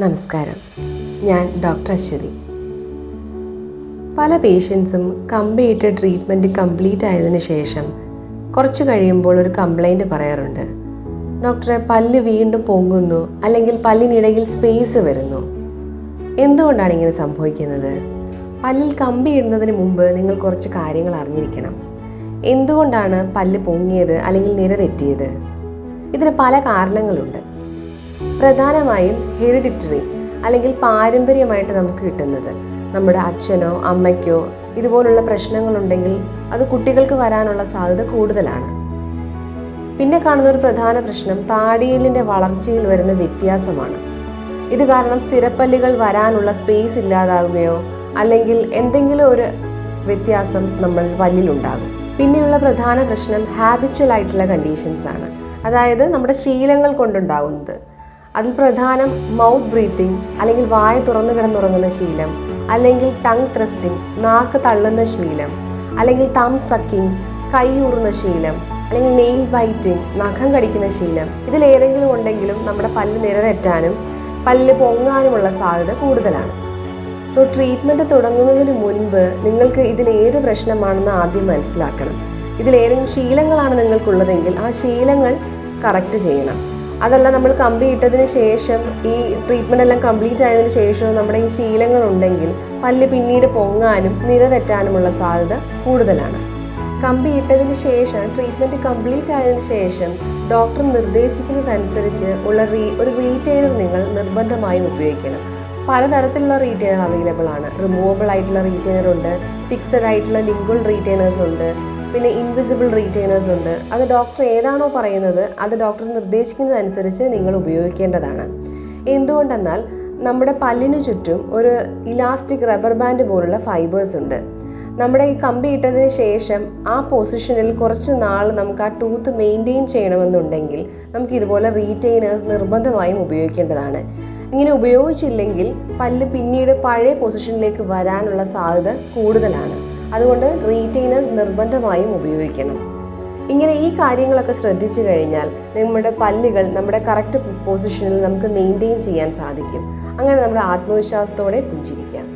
നമസ്കാരം. ഞാൻ ഡോക്ടർ അശ്വതി. പല പേഷ്യൻസും കമ്പിയിട്ട് ട്രീറ്റ്മെന്റ് കംപ്ലീറ്റ് ആയതിനു ശേഷം കുറച്ച് കഴിയുമ്പോൾ ഒരു കംപ്ലൈന്റ് പറയാറുണ്ട്. ഡോക്ടറെ പല്ല് വീണ്ടും പൊങ്ങുന്നു അല്ലെങ്കിൽ പല്ലിനിടയിൽ സ്പേസ് വരുന്നു. എന്തുകൊണ്ടാണ് ഇങ്ങനെ സംഭവിക്കുന്നത്? പല്ലിൽ കമ്പി ഇടുന്നതിന് മുമ്പ് നിങ്ങൾ കുറച്ച് കാര്യങ്ങൾ അറിഞ്ഞിരിക്കണം. എന്തുകൊണ്ടാണ് പല്ല് പൊങ്ങിയത് അല്ലെങ്കിൽ നിര തെറ്റിയത്? ഇതിന് പല കാരണങ്ങളുണ്ട്. പ്രധാനമായും ഹെറിഡിറ്ററി അല്ലെങ്കിൽ പാരമ്പര്യമായിട്ട് നമുക്ക് കിട്ടുന്നത്. നമ്മുടെ അച്ഛനോ അമ്മയ്ക്കോ ഇതുപോലുള്ള പ്രശ്നങ്ങളുണ്ടെങ്കിൽ അത് കുട്ടികൾക്ക് വരാനുള്ള സാധ്യത കൂടുതലാണ്. പിന്നെ കാണുന്ന ഒരു പ്രധാന പ്രശ്നം താടിയലിന്റെ വളർച്ചയിൽ വരുന്ന വ്യത്യാസമാണ്. ഇത് കാരണം സ്ഥിരപ്പല്ലുകൾ വരാനുള്ള സ്പേസ് ഇല്ലാതാകുകയോ അല്ലെങ്കിൽ എന്തെങ്കിലും ഒരു വ്യത്യാസം നമ്മൾ പല്ലിലുണ്ടാകും പിന്നെയുള്ള പ്രധാന പ്രശ്നം ഹാബിച്വൽ ആയിട്ടുള്ള കണ്ടീഷൻസ് ആണ്. അതായത് നമ്മുടെ ശീലങ്ങൾ കൊണ്ടുണ്ടാകുന്നത് അതിൽ പ്രധാനം മൗത്ത് ബ്രീത്തിങ് അല്ലെങ്കിൽ വായ തുറന്നു കിടന്നുറങ്ങുന്ന ശീലം അല്ലെങ്കിൽ ടങ് ത്രസ്റ്റിംഗ് നാക്ക് തള്ളുന്ന ശീലം അല്ലെങ്കിൽ തം സക്കിങ് കൈ ഊറുന്ന ശീലം അല്ലെങ്കിൽ നെയിൽ ബൈറ്റിംഗ് നഖം കടിക്കുന്ന ശീലം. ഇതിലേതെങ്കിലും ഉണ്ടെങ്കിലും നമ്മുടെ പല്ല് നിരതെറ്റാനും പല്ല് പൊങ്ങാനുമുള്ള സാധ്യത കൂടുതലാണ്. സോ ട്രീറ്റ്മെന്റ് തുടങ്ങുന്നതിന് മുൻപ് നിങ്ങൾക്ക് ഇതിൽ ഏത് പ്രശ്നമാണെന്ന് ആദ്യം മനസ്സിലാക്കണം. ഇതിലേതെങ്കിലും ശീലങ്ങളാണ് നിങ്ങൾക്കുള്ളതെങ്കിൽ ആ ശീലങ്ങൾ കറക്റ്റ് ചെയ്യണം. അതല്ല നമ്മൾ കമ്പി ഇട്ടതിന് ശേഷം ഈ ട്രീറ്റ്മെന്റ് എല്ലാം കംപ്ലീറ്റ് ആയതിനു ശേഷവും നമ്മുടെ ഈ ശീലങ്ങളുണ്ടെങ്കിൽ പല്ല് പിന്നീട് പൊങ്ങാനും നിര തെറ്റാനുമുള്ള സാധ്യത കൂടുതലാണ്. കമ്പി ഇട്ടതിന് ശേഷം ട്രീറ്റ്മെന്റ് കംപ്ലീറ്റ് ആയതിനു ശേഷം ഡോക്ടർ നിർദ്ദേശിക്കുന്നതനുസരിച്ച് ഉള്ള റീ ഒരു റീറ്റെയിനർ നിങ്ങൾ നിർബന്ധമായും ഉപയോഗിക്കണം. പലതരത്തിലുള്ള റീറ്റെയിനർ അവൈലബിൾ ആണ്. റിമൂവബിൾ ആയിട്ടുള്ള റീറ്റെയിനർ ഉണ്ട് ഫിക്സഡ് ആയിട്ടുള്ള ലിങ്കുൾ റീറ്റെയിനേഴ്സ് ഉണ്ട്. പിന്നെ ഇൻവിസിബിൾ റീറ്റെയിനേഴ്സ് ഉണ്ട്. അത് ഡോക്ടർ ഏതാണോ പറയുന്നത് അത് ഡോക്ടർ നിർദ്ദേശിക്കുന്നതനുസരിച്ച് നിങ്ങൾ ഉപയോഗിക്കേണ്ടതാണ്. എന്തുകൊണ്ടെന്നാൽ നമ്മുടെ പല്ലിനു ചുറ്റും ഒരു ഇലാസ്റ്റിക് റബ്ബർ ബാൻഡ് പോലുള്ള ഫൈബേഴ്സ് ഉണ്ട്. നമ്മുടെ ഈ കമ്പി ഇട്ടതിന് ശേഷം ആ പൊസിഷനിൽ കുറച്ച് നാൾ നമുക്ക് ആ ടൂത്ത് മെയിന്റെയിൻ ചെയ്യണമെന്നുണ്ടെങ്കിൽ നമുക്ക് ഇതുപോലെ റീറ്റെയിനേഴ്സ് നിർബന്ധമായും ഉപയോഗിക്കേണ്ടതാണ്. ഇങ്ങനെ ഉപയോഗിച്ചില്ലെങ്കിൽ പല്ല് പിന്നീട് പഴയ പൊസിഷനിലേക്ക് വരാനുള്ള സാധ്യത കൂടുതലാണ്. അതുകൊണ്ട് റീറ്റെയിനേഴ്സ് നിർബന്ധമായും ഉപയോഗിക്കണം. ഇങ്ങനെ ഈ കാര്യങ്ങളൊക്കെ ശ്രദ്ധിച്ചു കഴിഞ്ഞാൽ നമ്മുടെ പല്ലുകൾ നമ്മുടെ കറക്റ്റ് പൊസിഷനിൽ നമുക്ക് മെയിന്റെയിൻ ചെയ്യാൻ സാധിക്കും. അങ്ങനെ നമ്മുടെ ആത്മവിശ്വാസത്തോടെ പുഞ്ചിരിക്കാം.